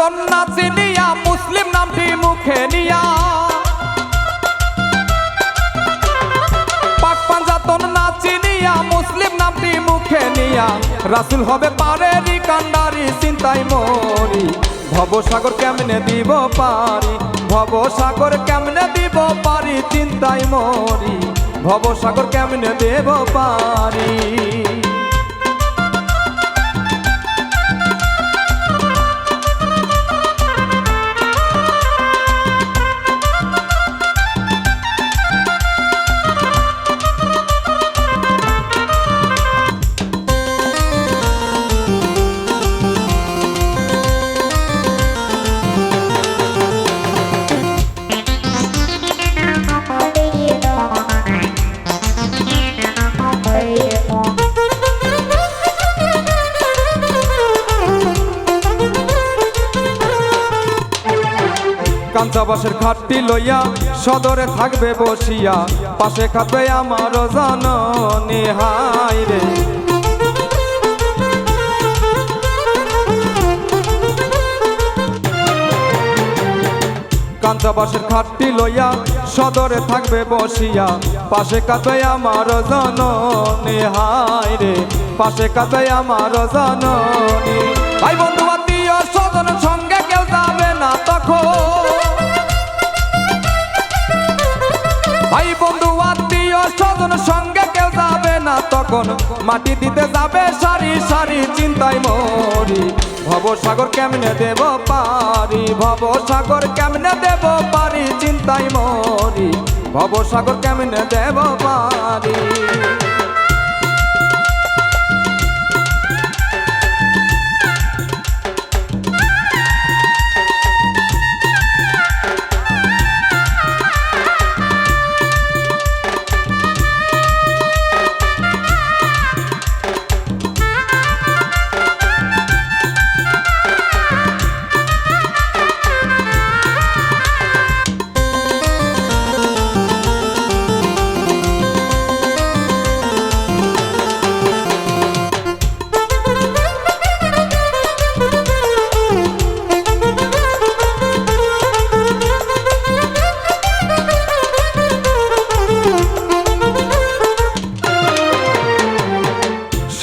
পাঞ্জাতন না চিনিয়া, মুসলিম নামটি মুখে নিয়া। পাক পাঞ্জাতন না চিনিয়া, মুসলিম নামটি মুখে নিয়া। রাসুল হবে পারেরি কান্ডারি চিন্তাই মরি। ভবসাগর কেমনে দিব পারি? ভবসাগর কেমনে দিব পারি? চিন্তাই মরি। ভবসাগর কেমনে দেব পারি? কাঞ্চাবাসের খাটটি লইয়া সদরে থাকবে বসিয়া। পাশে খাবে আমার জননী হাই রে। কাঞ্চাবাসের খাটটি লইয়া সদরে থাকবে বসিয়া। পাশে কাঁদবে আমার জননী রে। পাশে কাঁদবে আমার জননী। ভাই বন্ধু না তখন মাটি দিতে যাবে? সারি সারি চিন্তায় মরি। ভবসাগর কেমনে দেব পারি? ভবসাগর কেমনে দেব পারি? চিন্তায় মরি। ভবসাগর কেমনে দেব পারি?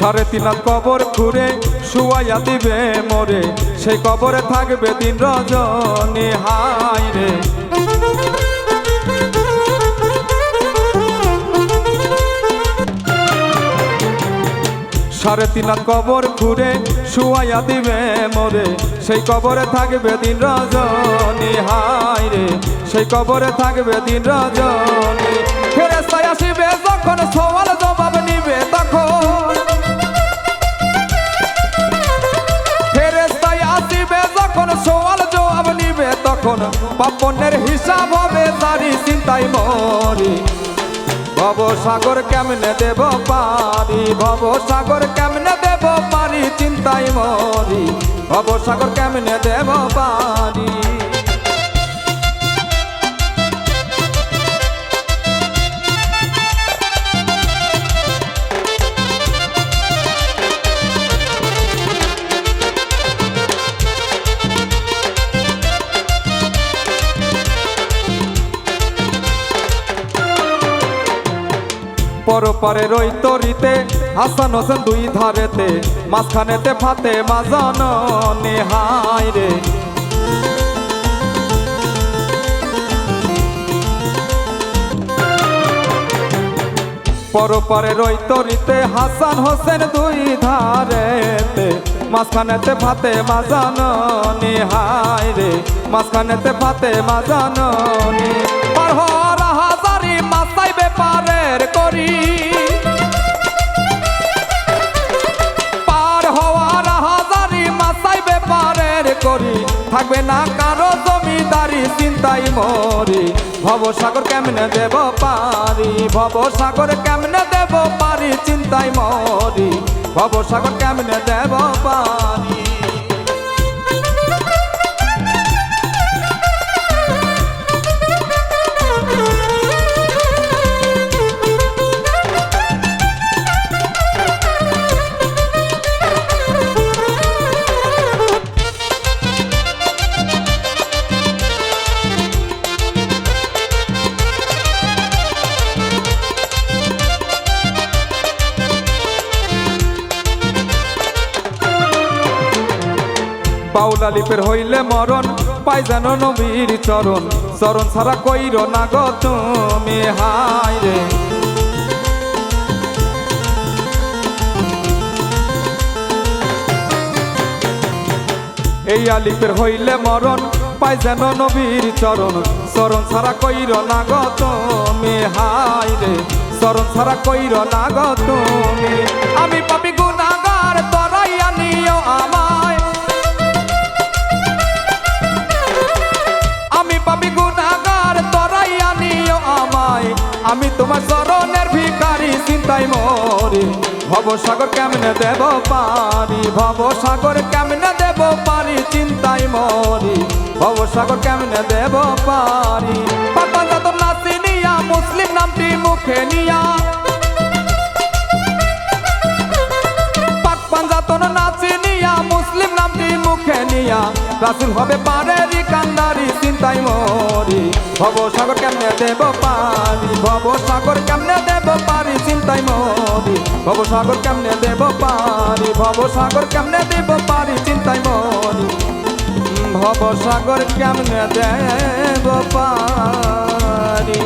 সাড়ে তিন হাত কবর খুঁড়ে শুয়াইয়া দিবে মোরে। সেই কবরে থাকবে দিন রজনী হাই রে। সাড়ে তিন হাত কবর খুঁড়ে শুয়াইয়া দিবে মোরে। সেই কবরে থাকবে দিন রজনী হাই রে। সেই কবরে থাকবে দিন রজনী। ফেরেস্তায় আসিবে যখন সওয়াল জবাব তখন পাপনের হিসাব হবে তারি চিন্তাই মরি। ভব সাগর কেমনে দেব পারি? ভব সাগর কেমনে দেব পারি? চিন্তাই মরি। ভব সাগর কেমনে দেব পারি? পরপারে রই তরিতে, হাসান হোসেন দুই ধারেতে, মাঝখানেতে ফাতে মাজান নেহাই রে। পরপারে রই তরিতে, হাসান হোসেন দুই ধারেতে, মাঝখানেতে ফাতে মাজান নেহাই রে। মাঝখানেতে ফাতে মাজান পার করি পার হওয়ার হাজারি মাসাই বেপারের করি। থাকবে না কারও জমিদারি, চিন্তাই মরি। ভবসাগর কেমনে দেব পারি? ভবসাগর কেমনে দেব পারি? চিন্তাই মরি। ভবসাগর কেমনে দেব পারি? বাউলা লিপের হইলে মরণ, পাই যেন নবীর চরণ। চরণ ছাড়া কইর না গো তুমি, হায় রে। এই আলিপের হইলে মরণ, পাই যেন নবীর চরণ। চরণ ছাড়া কইর না গো তুমি হাই রে। চরণ ছাড়া কইর না গো তুমি। আমি পাপি গুনাগার তোমার চরণের ভিকারি চিন্তাই মরি। ভব সাগর কেমনে দেব পারি? ভব সাগর কেমনে দেব পারি? চিন্তাই মরি। ভব সাগর কেমনে দেব পারি? পাতা যত নাচি নিয়া, মুসলিম নামটি মুখে নিয়া। পাক পাঞ্জাতন নাচি মুসলিম নামটি মুখে নিয়া। রাসুল হবে পারেরি কান্দারি চিন্তাই মরি। ভব সাগর কেমনে দেব পারি ভব সাগর কেমনে দেব পারি চিন্তাই মরি। ভব সাগর কেমনে দেব পারি ভব সাগর কেমনে দেব পারি চিন্তাই মরি। ভব সাগর কেমনে দেব পারি